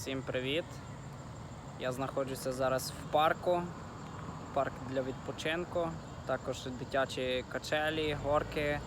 Всім привіт! Я знаходжуся зараз в парку. Парк для відпочинку. Також дитячі качелі, горки.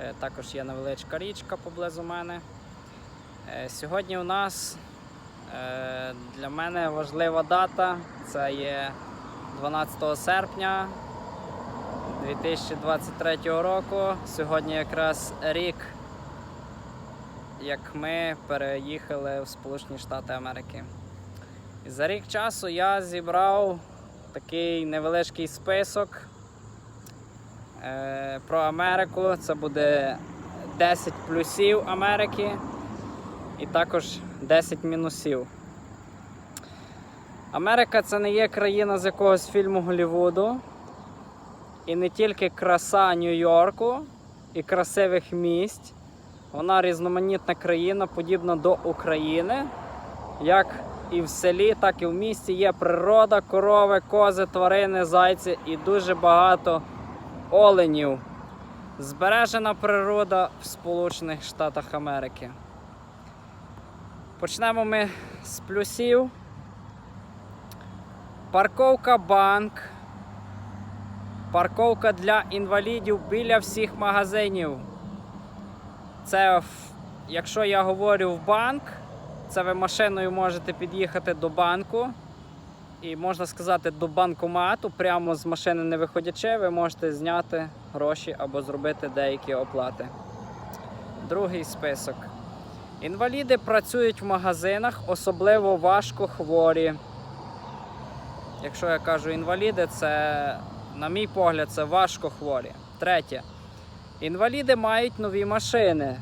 Е, Також є невеличка річка поблизу мене. Е, Сьогодні у нас е, для мене важлива дата. Це є 12 серпня 2023 року. Сьогодні якраз рік як ми переїхали в Сполучені Штати Америки. І за рік часу я зібрав такий невеличкий список е, про Америку. Це буде 10 плюсів Америки і також 10 мінусів. Америка це не є країна з якогось фільму Голлівуду. І не тільки краса Нью-Йорку і красивих місць. Вона різноманітна країна, подібна до України. Як і в селі, так і в місті є природа, корови, кози, тварини, зайці і дуже багато оленів. Збережена природа в Сполучених Штатах Америки. Почнемо ми з плюсів. Парковка банк. Парковка для інвалідів біля всіх магазинів. Це, якщо я говорю в банк, це ви машиною можете під'їхати до банку. І можна сказати до банкомату, прямо з машини не виходячи, ви можете зняти гроші або зробити деякі оплати. Другий список. Інваліди працюють в магазинах, особливо важко хворі. Якщо я кажу інваліди, це, на мій погляд, це важко хворі. Третє. Інваліди мають нові машини.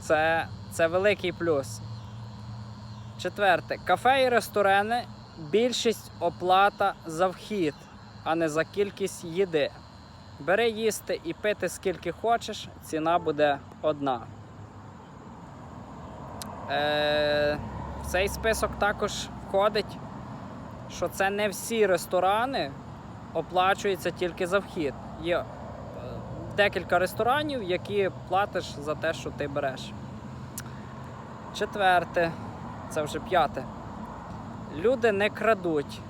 Це, це великий плюс. Четверте. Кафе і ресторани більшість оплата за вхід, а не за кількість їди. Бери їсти і пити скільки хочеш, ціна буде одна. Е, в цей список також входить, що це не всі ресторани оплачуються тільки за вхід. Є декілька ресторанів, які платиш за те, що ти береш. Четверте, це вже п'яте. Люди не крадуть.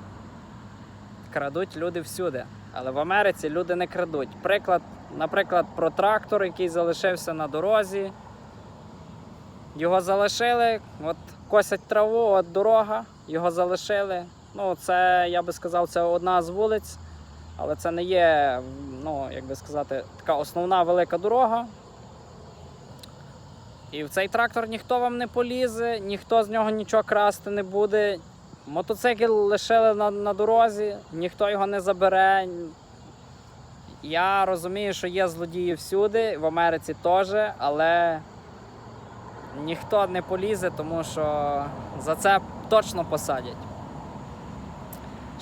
Крадуть люди всюди. Але в Америці люди не крадуть. Приклад, наприклад, про трактор, який залишився на дорозі. Його залишили, от косять траву, от дорога, його залишили. Ну, це, я би сказав, це одна з вулиць, але це не є, ну, як би сказати, така основна велика дорога. І в цей трактор ніхто вам не полізе, ніхто з нього нічого красти не буде. Мотоцикл лишили на, на дорозі, ніхто його не забере. Я розумію, що є злодії всюди, в Америці теж, але ніхто не полізе, тому що за це точно посадять.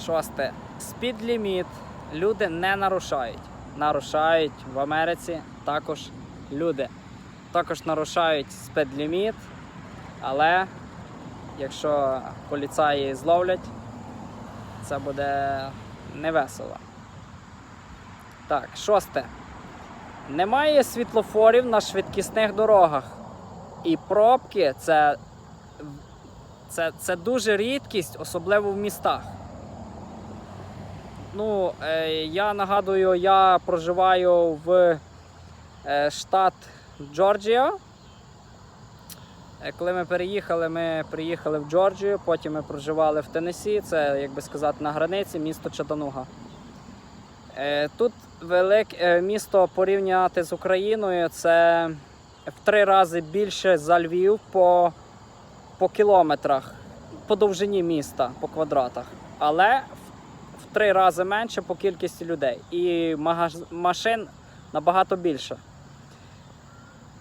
Шосте. Спідліміт люди не нарушають. Нарушають в Америці також люди. Також нарушають спедліміт, але якщо поліцаї зловлять, це буде невесело. Так, шосте. Немає світлофорів на швидкісних дорогах. І пробки це, це, це дуже рідкість, особливо в містах. Ну, е, я нагадую, я проживаю в е, штат Джорджія. Е, Коли ми переїхали, ми приїхали в Джорджію, потім ми проживали в Теннессі, це, як би сказати, на границі місто Чатануга. Тут велике місто порівняти з Україною, це в три рази більше за Львів по, по кілометрах, по довжині міста, по квадратах. Але в, три рази менше по кількості людей. І машин набагато більше.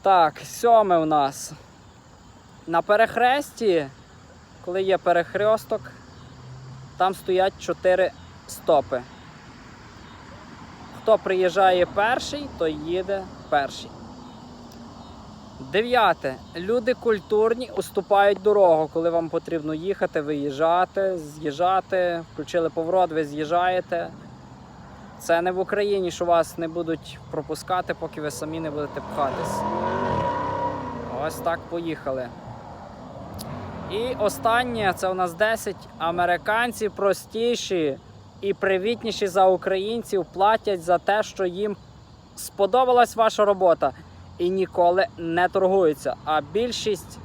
Так, сьоме у нас. На перехресті, коли є перехресток, там стоять чотири стопи. Хто приїжджає перший, той їде перший. Дев'яте. Люди культурні уступають дорогу, коли вам потрібно їхати, виїжджати, з'їжджати, включили поворот, ви з'їжджаєте. Це не в Україні, що вас не будуть пропускати, поки ви самі не будете пхатись. Ось так поїхали. І останнє це у нас 10. Американці простіші і привітніші за українців платять за те, що їм сподобалась ваша робота і ніколи не торгуються. А більшість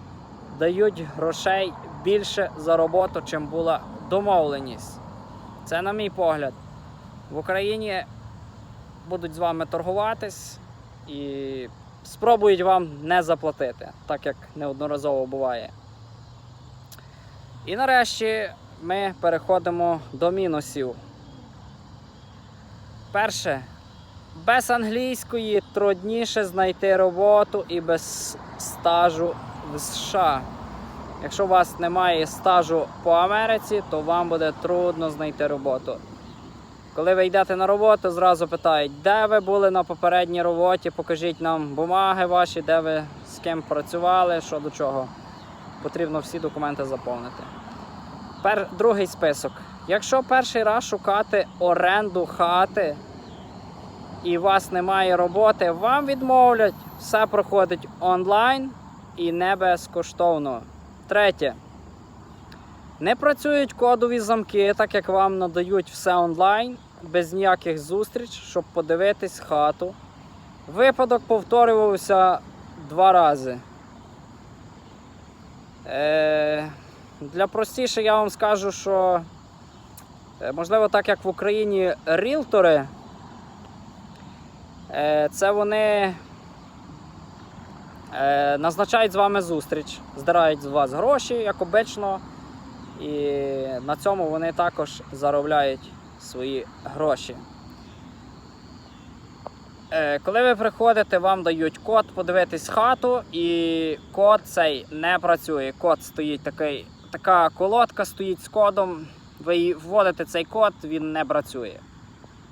дають грошей більше за роботу, чим була домовленість. Це на мій погляд. В Україні будуть з вами торгуватись і спробують вам не заплатити, так як неодноразово буває. І нарешті ми переходимо до мінусів. Перше, без англійської трудніше знайти роботу і без стажу в США. Якщо у вас немає стажу по Америці, то вам буде трудно знайти роботу. Коли ви йдете на роботу, зразу питають, де ви були на попередній роботі, покажіть нам бумаги ваші, де ви з ким працювали, що до чого. Потрібно всі документи заповнити. Пер... Другий список. Якщо перший раз шукати оренду хати і у вас немає роботи, вам відмовлять, все проходить онлайн і не безкоштовно. Третє. Не працюють кодові замки, так як вам надають все онлайн, без ніяких зустріч, щоб подивитись хату. Випадок повторювався два рази. Е, для простіше я вам скажу, що е, можливо, так як в Україні рілтори, це вони е, назначають з вами зустріч, здирають з вас гроші, як обично, і на цьому вони також заробляють свої гроші. Е, Коли ви приходите, вам дають код подивитись хату, і код цей не працює. Код стоїть такий, така колодка стоїть з кодом. Ви вводите цей код, він не працює.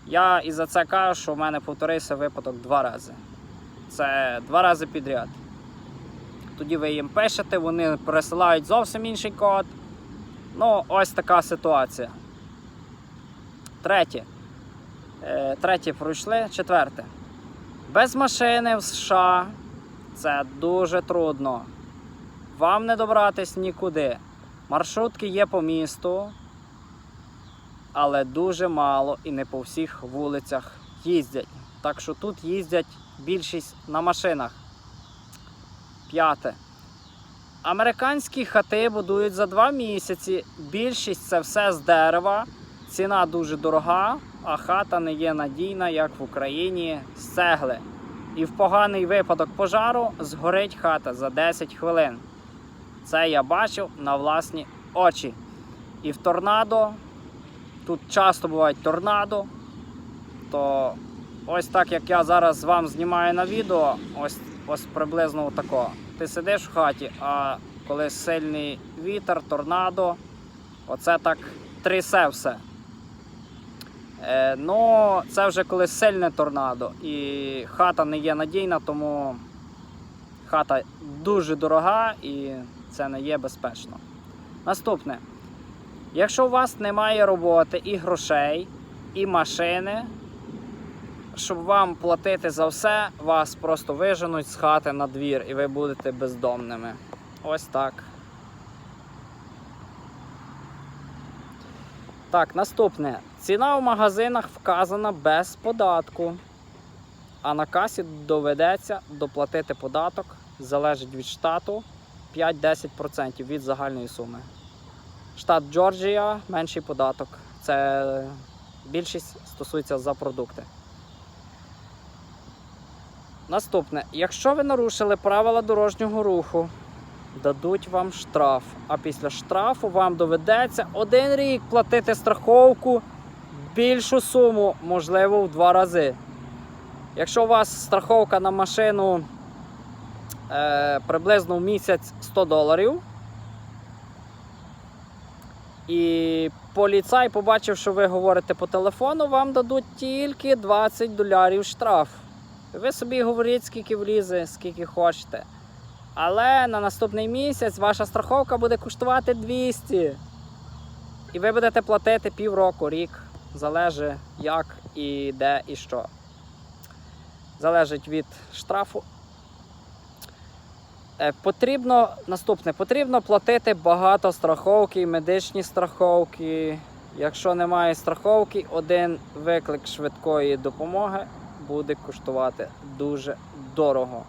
Я і за це кажу, що в мене повторився випадок два рази. Це два рази підряд. Тоді ви їм пишете, вони пересилають зовсім інший код. Ну, ось така ситуація. Третє. Е, Третє пройшли. Четверте. Без машини в США це дуже трудно. Вам не добратись нікуди. Маршрутки є по місту, але дуже мало і не по всіх вулицях їздять. Так що тут їздять більшість на машинах. П'яте. Американські хати будують за два місяці. Більшість це все з дерева. Ціна дуже дорога, а хата не є надійна, як в Україні, з цегли. І в поганий випадок пожару згорить хата за 10 хвилин. Це я бачив на власні очі. І в торнадо, тут часто бувають торнадо, то ось так як я зараз вам знімаю на відео, ось, ось приблизно отако. Ти сидиш в хаті, а коли сильний вітер, торнадо, оце так трясе все. Е, ну, це вже коли сильне торнадо і хата не є надійна, тому хата дуже дорога і це не є безпечно. Наступне. Якщо у вас немає роботи і грошей, і машини, щоб вам платити за все, вас просто виженуть з хати на двір і ви будете бездомними. Ось так. Так, наступне. Ціна в магазинах вказана без податку. А на касі доведеться доплатити податок, залежить від штату 5-10% від загальної суми. Штат Джорджія менший податок. Це більшість стосується за продукти. Наступне. Якщо ви нарушили правила дорожнього руху, дадуть вам штраф. А після штрафу вам доведеться один рік платити страховку більшу суму, можливо, в два рази. Якщо у вас страховка на машину е, приблизно в місяць 100 доларів, і поліцай, побачив, що ви говорите по телефону, вам дадуть тільки 20 доларів штраф. Ви собі говоріть, скільки влізе, скільки хочете. Але на наступний місяць ваша страховка буде коштувати 200. І ви будете платити півроку, рік. Залежить як і де і що. Залежить від штрафу. Е, Потрібно наступне, потрібно платити багато страховки, медичні страховки. Якщо немає страховки, один виклик швидкої допомоги буде коштувати дуже дорого.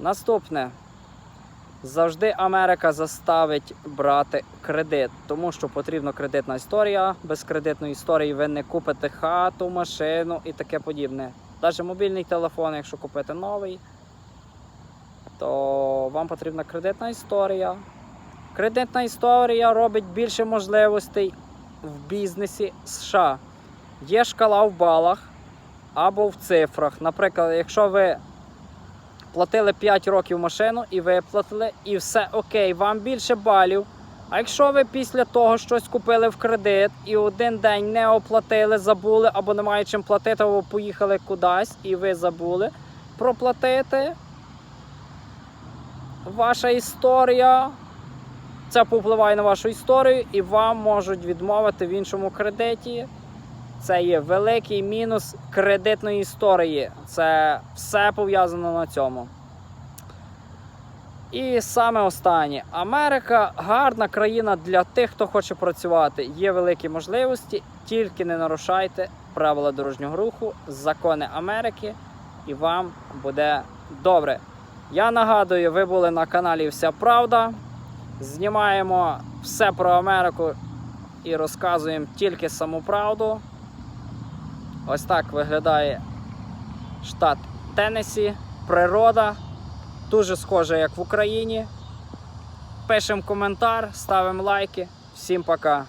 Наступне. Завжди Америка заставить брати кредит, тому що потрібна кредитна історія. Без кредитної історії ви не купите хату, машину і таке подібне. Навіть мобільний телефон, якщо купити новий, то вам потрібна кредитна історія. Кредитна історія робить більше можливостей в бізнесі США. Є шкала в балах або в цифрах. Наприклад, якщо ви платили 5 років машину і виплатили, і все окей, вам більше балів. А якщо ви після того щось купили в кредит і один день не оплатили, забули або немає чим платити, або поїхали кудись і ви забули проплатити, ваша історія. Це повпливає на вашу історію і вам можуть відмовити в іншому кредиті. Це є великий мінус кредитної історії. Це все пов'язано на цьому. І саме останнє. Америка гарна країна для тих, хто хоче працювати. Є великі можливості, тільки не нарушайте правила дорожнього руху, закони Америки, і вам буде добре. Я нагадую, ви були на каналі Вся Правда. Знімаємо все про Америку і розказуємо тільки саму правду. Ось так виглядає штат Теннессі. Природа. Дуже схожа, як в Україні. Пишемо коментар, ставимо лайки. Всім пока.